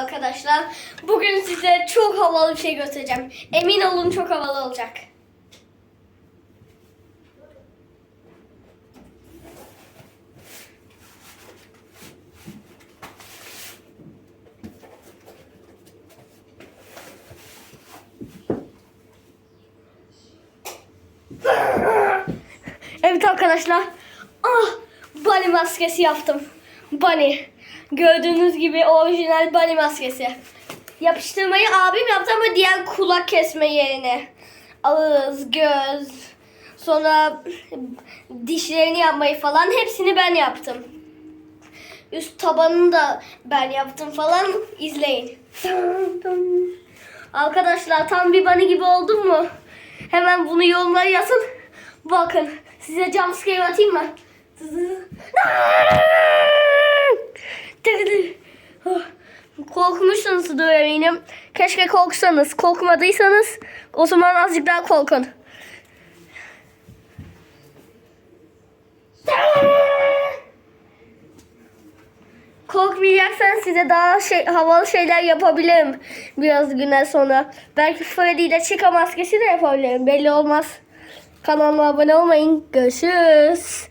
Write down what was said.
arkadaşlar. Bugün size çok havalı bir şey göstereceğim. Emin olun çok havalı olacak. Evet arkadaşlar. Ah, bunny maskesi yaptım. Bunny. Gördüğünüz gibi orijinal bunny maskesi. Yapıştırmayı abim yaptı ama diğer kulak kesme yerine. Ağız, göz, sonra dişlerini yapmayı falan hepsini ben yaptım. Üst tabanını da ben yaptım falan. İzleyin. Arkadaşlar tam bir bunny gibi oldum mu? Hemen bunu yorumlara yazın. Bakın size jumpscare atayım mı? Korkmuşsunuzdur eminim. Keşke korksanız. Korkmadıysanız o zaman azıcık daha korkun. Korkmayacaksan size daha şey, havalı şeyler yapabilirim biraz günden sonra. Belki Freddy ile Chica maskesi de yapabilirim. Belli olmaz. Kanalıma abone olmayın. Görüşürüz.